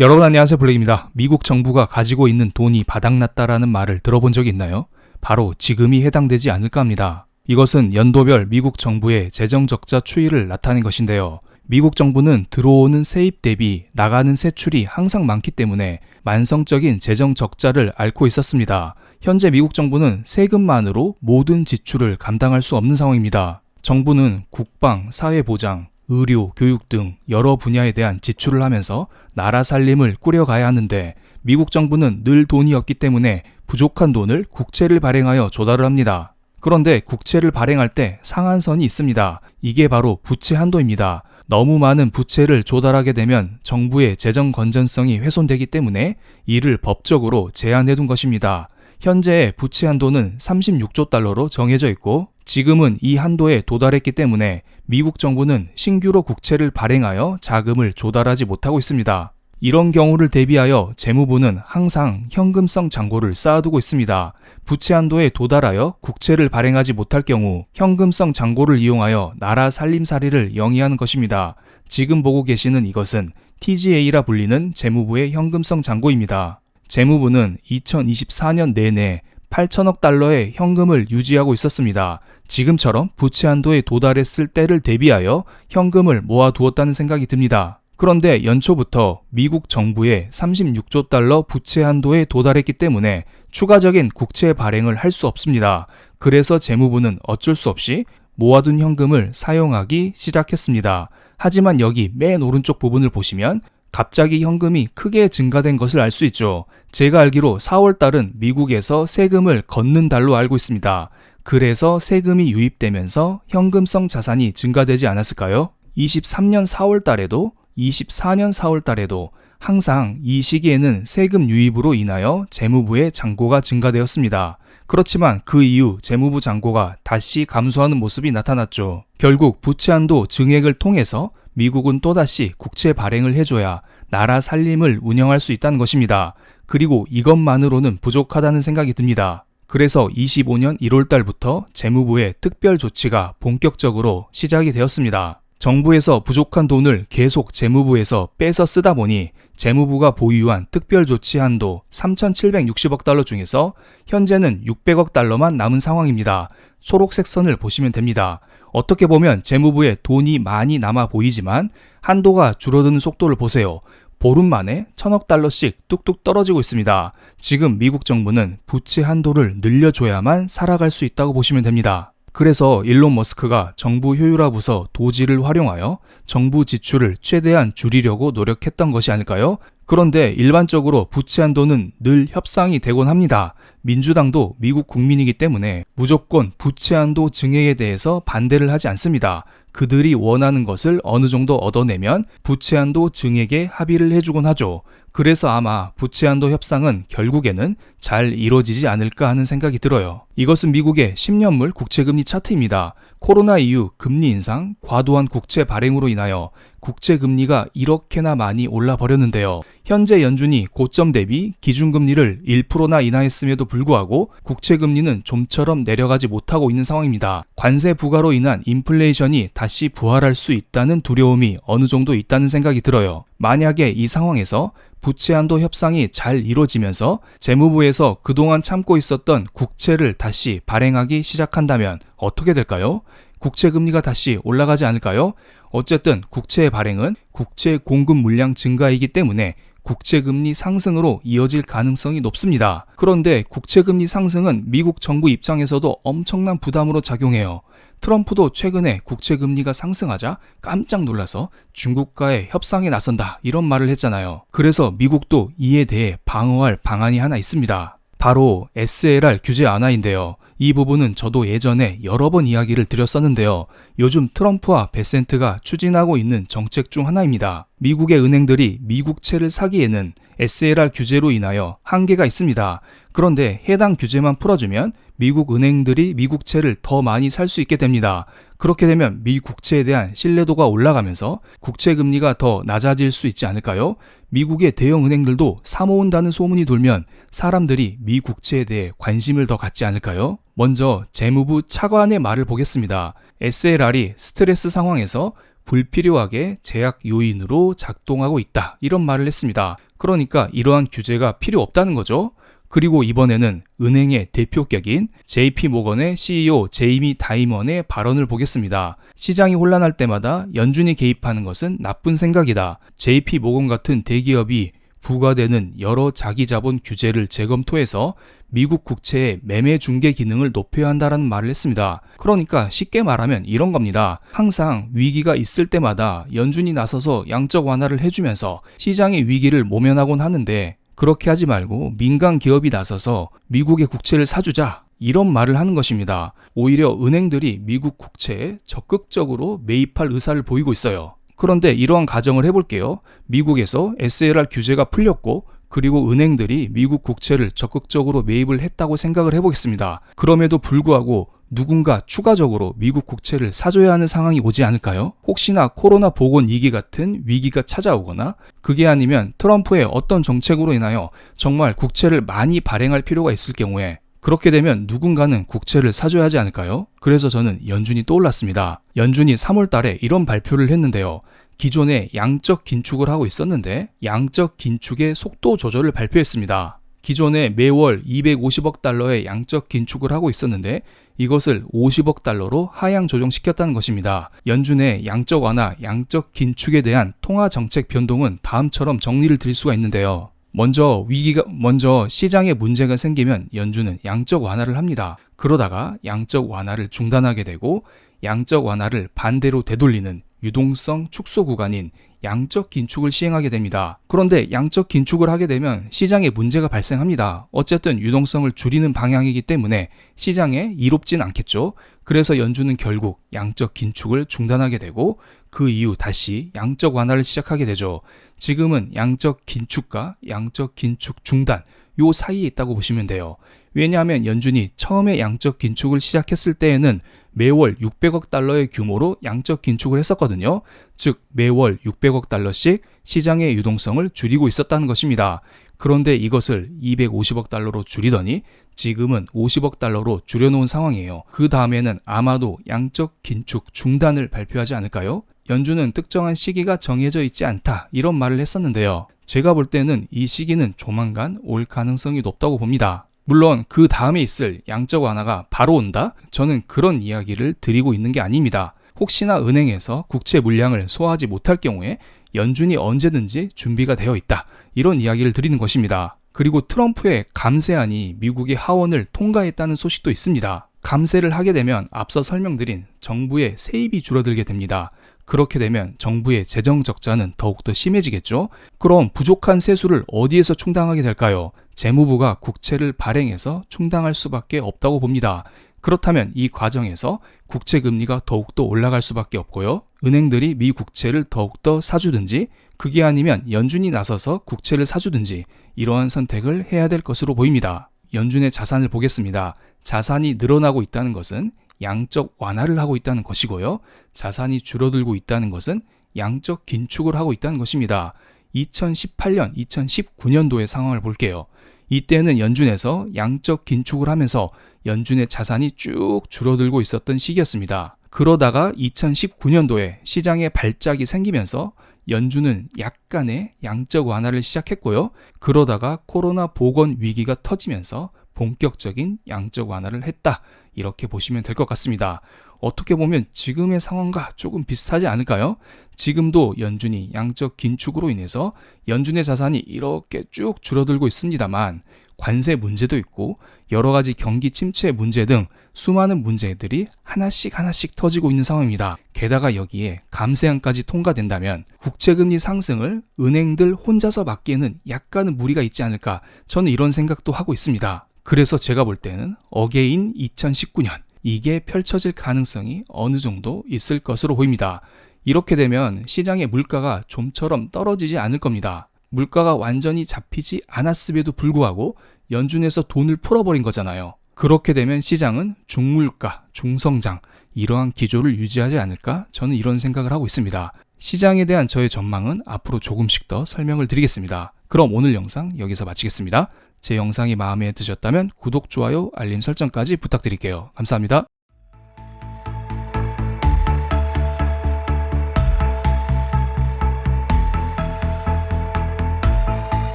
여러분 안녕하세요 블랙입니다. 미국 정부가 가지고 있는 돈이 바닥났다라는 말을 들어본 적이 있나요? 바로 지금이 해당되지 않을까 합니다. 이것은 연도별 미국 정부의 재정 적자 추이를 나타낸 것인데요. 미국 정부는 들어오는 세입 대비 나가는 세출이 항상 많기 때문에 만성적인 재정 적자를 앓고 있었습니다. 현재 미국 정부는 세금만으로 모든 지출을 감당할 수 없는 상황입니다. 정부는 국방, 사회보장, 의료, 교육 등 여러 분야에 대한 지출을 하면서 나라 살림을 꾸려가야 하는데 미국 정부는 늘 돈이 없기 때문에 부족한 돈을 국채를 발행하여 조달을 합니다. 그런데 국채를 발행할 때 상한선이 있습니다. 이게 바로 부채 한도입니다. 너무 많은 부채를 조달하게 되면 정부의 재정 건전성이 훼손되기 때문에 이를 법적으로 제한해 둔 것입니다. 현재 부채 한도는 36조 달러로 정해져 있고 지금은 이 한도에 도달했기 때문에 미국 정부는 신규로 국채를 발행하여 자금을 조달하지 못하고 있습니다. 이런 경우를 대비하여 재무부는 항상 현금성 잔고를 쌓아두고 있습니다. 부채 한도에 도달하여 국채를 발행하지 못할 경우 현금성 잔고를 이용하여 나라 살림살이를 영위하는 것입니다. 지금 보고 계시는 이것은 TGA라 불리는 재무부의 현금성 잔고입니다. 재무부는 2024년 내내 8천억 달러의 현금을 유지하고 있었습니다. 지금처럼 부채 한도에 도달했을 때를 대비하여 현금을 모아두었다는 생각이 듭니다. 그런데 연초부터 미국 정부의 36조 달러 부채 한도에 도달했기 때문에 추가적인 국채 발행을 할 수 없습니다. 그래서 재무부는 어쩔 수 없이 모아둔 현금을 사용하기 시작했습니다. 하지만 여기 맨 오른쪽 부분을 보시면 갑자기 현금이 크게 증가된 것을 알 수 있죠. 제가 알기로 4월 달은 미국에서 세금을 걷는 달로 알고 있습니다. 그래서 세금이 유입되면서 현금성 자산이 증가되지 않았을까요? 23년 4월 달에도 24년 4월 달에도 항상 이 시기에는 세금 유입으로 인하여 재무부의 잔고가 증가되었습니다. 그렇지만 그 이후 재무부 잔고가 다시 감소하는 모습이 나타났죠. 결국 부채 한도 증액을 통해서 미국은 또다시 국채 발행을 해줘야 나라 살림을 운영할 수 있다는 것입니다. 그리고 이것만으로는 부족하다는 생각이 듭니다. 그래서 25년 1월 달부터 재무부의 특별 조치가 본격적으로 시작이 되었습니다. 정부에서 부족한 돈을 계속 재무부에서 빼서 쓰다 보니 재무부가 보유한 특별 조치 한도 3,760억 달러 중에서 현재는 600억 달러만 남은 상황입니다. 초록색 선을 보시면 됩니다. 어떻게 보면 재무부에 돈이 많이 남아 보이지만 한도가 줄어드는 속도를 보세요. 보름 만에 천억 달러씩 뚝뚝 떨어지고 있습니다. 지금 미국 정부는 부채 한도를 늘려줘야만 살아갈 수 있다고 보시면 됩니다. 그래서 일론 머스크가 정부 효율화 부서 도지를 활용하여 정부 지출을 최대한 줄이려고 노력했던 것이 아닐까요? 그런데 일반적으로 부채 한도는 늘 협상이 되곤 합니다. 민주당도 미국 국민이기 때문에 무조건 부채 한도 증액에 대해서 반대를 하지 않습니다. 그들이 원하는 것을 어느 정도 얻어내면 부채 한도 증액에 합의를 해주곤 하죠. 그래서 아마 부채 한도 협상은 결국에는 잘 이루어지지 않을까 하는 생각이 들어요. 이것은 미국의 10년물 국채금리 차트입니다. 코로나 이후 금리 인상, 과도한 국채 발행으로 인하여 국채 금리가 이렇게나 많이 올라 버렸는데요. 현재 연준이 고점 대비 기준금리를 1%나 인하했음에도 불구하고 국채 금리는 좀처럼 내려가지 못하고 있는 상황입니다. 관세 부과로 인한 인플레이션이 다시 부활할 수 있다는 두려움이 어느 정도 있다는 생각이 들어요. 만약에 이 상황에서 부채 한도 협상이 잘 이루어지면서 재무부에서 그동안 참고 있었던 국채를 다시 발행하기 시작한다면 어떻게 될까요? 국채 금리가 다시 올라가지 않을까요? 어쨌든 국채의 발행은 국채 공급 물량 증가이기 때문에 국채금리 상승으로 이어질 가능성이 높습니다. 그런데 국채금리 상승은 미국 정부 입장에서도 엄청난 부담으로 작용해요. 트럼프도 최근에 국채금리가 상승하자 깜짝 놀라서 중국과의 협상에 나선다 이런 말을 했잖아요. 그래서 미국도 이에 대해 방어할 방안이 하나 있습니다. 바로 SLR 규제 완화인데요. 이 부분은 저도 예전에 여러 번 이야기를 드렸었는데요. 요즘 트럼프와 베센트가 추진하고 있는 정책 중 하나입니다. 미국의 은행들이 미국채를 사기에는 SLR 규제로 인하여 한계가 있습니다. 그런데 해당 규제만 풀어주면 미국 은행들이 미국채를 더 많이 살 수 있게 됩니다. 그렇게 되면 미 국채에 대한 신뢰도가 올라가면서 국채 금리가 더 낮아질 수 있지 않을까요? 미국의 대형 은행들도 사모은다는 소문이 돌면 사람들이 미 국채에 대해 관심을 더 갖지 않을까요? 먼저 재무부 차관의 말을 보겠습니다. SLR이 스트레스 상황에서 불필요하게 제약 요인으로 작동하고 있다. 이런 말을 했습니다. 그러니까 이러한 규제가 필요 없다는 거죠. 그리고 이번에는 은행의 대표격인 JP 모건의 CEO 제이미 다이먼의 발언을 보겠습니다. 시장이 혼란할 때마다 연준이 개입하는 것은 나쁜 생각이다. JP 모건 같은 대기업이 부과되는 여러 자기 자본 규제를 재검토해서 미국 국채의 매매 중개 기능을 높여야 한다라는 말을 했습니다. 그러니까 쉽게 말하면 이런 겁니다. 항상 위기가 있을 때마다 연준이 나서서 양적 완화를 해주면서 시장의 위기를 모면하곤 하는데 그렇게 하지 말고 민간 기업이 나서서 미국의 국채를 사주자. 이런 말을 하는 것입니다. 오히려 은행들이 미국 국채에 적극적으로 매입할 의사를 보이고 있어요. 그런데 이러한 가정을 해볼게요. 미국에서 SLR 규제가 풀렸고 그리고 은행들이 미국 국채를 적극적으로 매입을 했다고 생각을 해보겠습니다. 그럼에도 불구하고 누군가 추가적으로 미국 국채를 사줘야 하는 상황이 오지 않을까요? 혹시나 코로나 보건 위기 같은 위기가 찾아오거나 그게 아니면 트럼프의 어떤 정책으로 인하여 정말 국채를 많이 발행할 필요가 있을 경우에 그렇게 되면 누군가는 국채를 사줘야 하지 않을까요? 그래서 저는 연준이 떠올랐습니다. 연준이 3월 달에 이런 발표를 했는데요. 기존에 양적 긴축을 하고 있었는데 양적 긴축의 속도 조절을 발표했습니다. 기존에 매월 250억 달러의 양적 긴축을 하고 있었는데 이것을 50억 달러로 하향 조정시켰다는 것입니다. 연준의 양적 완화, 양적 긴축에 대한 통화 정책 변동은 다음처럼 정리를 드릴 수가 있는데요. 먼저 위기가 먼저 시장에 문제가 생기면 연준은 양적 완화를 합니다. 그러다가 양적 완화를 중단하게 되고 양적 완화를 반대로 되돌리는 유동성 축소 구간인 양적 긴축을 시행하게 됩니다. 그런데 양적 긴축을 하게 되면 시장에 문제가 발생합니다. 어쨌든 유동성을 줄이는 방향이기 때문에 시장에 이롭진 않겠죠. 그래서 연준은 결국 양적 긴축을 중단하게 되고 그 이후 다시 양적 완화를 시작하게 되죠. 지금은 양적 긴축과 양적 긴축 중단 요 사이에 있다고 보시면 돼요. 왜냐하면 연준이 처음에 양적 긴축을 시작했을 때에는 매월 600억 달러의 규모로 양적 긴축을 했었거든요. 즉 매월 600억 달러씩 시장의 유동성을 줄이고 있었다는 것입니다. 그런데 이것을 250억 달러로 줄이더니 지금은 50억 달러로 줄여놓은 상황이에요. 그 다음에는 아마도 양적 긴축 중단을 발표하지 않을까요? 연준은 특정한 시기가 정해져 있지 않다 이런 말을 했었는데요. 제가 볼 때는 이 시기는 조만간 올 가능성이 높다고 봅니다. 물론 그 다음에 있을 양적 완화가 바로 온다? 저는 그런 이야기를 드리고 있는 게 아닙니다. 혹시나 은행에서 국채 물량을 소화하지 못할 경우에 연준이 언제든지 준비가 되어 있다. 이런 이야기를 드리는 것입니다. 그리고 트럼프의 감세안이 미국의 하원을 통과했다는 소식도 있습니다. 감세를 하게 되면 앞서 설명드린 정부의 세입이 줄어들게 됩니다. 그렇게 되면 정부의 재정 적자는 더욱더 심해지겠죠? 그럼 부족한 세수를 어디에서 충당하게 될까요? 재무부가 국채를 발행해서 충당할 수밖에 없다고 봅니다. 그렇다면 이 과정에서 국채 금리가 더욱더 올라갈 수밖에 없고요. 은행들이 미 국채를 더욱더 사주든지 그게 아니면 연준이 나서서 국채를 사주든지 이러한 선택을 해야 될 것으로 보입니다. 연준의 자산을 보겠습니다. 자산이 늘어나고 있다는 것은 양적 완화를 하고 있다는 것이고요. 자산이 줄어들고 있다는 것은 양적 긴축을 하고 있다는 것입니다. 2018년, 2019년도의 상황을 볼게요. 이때는 연준에서 양적 긴축을 하면서 연준의 자산이 쭉 줄어들고 있었던 시기였습니다. 그러다가 2019년도에 시장에 발작이 생기면서 연준은 약간의 양적 완화를 시작했고요. 그러다가 코로나 보건 위기가 터지면서 본격적인 양적 완화를 했다. 이렇게 보시면 될 것 같습니다. 어떻게 보면 지금의 상황과 조금 비슷하지 않을까요? 지금도 연준이 양적 긴축으로 인해서 연준의 자산이 이렇게 쭉 줄어들고 있습니다만 관세 문제도 있고 여러 가지 경기 침체 문제 등 수많은 문제들이 하나씩 하나씩 터지고 있는 상황입니다. 게다가 여기에 감세안까지 통과된다면 국채금리 상승을 은행들 혼자서 막기에는 약간은 무리가 있지 않을까 저는 이런 생각도 하고 있습니다. 그래서 제가 볼 때는 어게인 2019년 이게 펼쳐질 가능성이 어느 정도 있을 것으로 보입니다. 이렇게 되면 시장의 물가가 좀처럼 떨어지지 않을 겁니다. 물가가 완전히 잡히지 않았음에도 불구하고 연준에서 돈을 풀어버린 거잖아요. 그렇게 되면 시장은 중물가, 중성장, 이러한 기조를 유지하지 않을까? 저는 이런 생각을 하고 있습니다. 시장에 대한 저의 전망은 앞으로 조금씩 더 설명을 드리겠습니다. 그럼 오늘 영상 여기서 마치겠습니다. 제 영상이 마음에 드셨다면 구독, 좋아요, 알림 설정까지 부탁드릴게요. 감사합니다.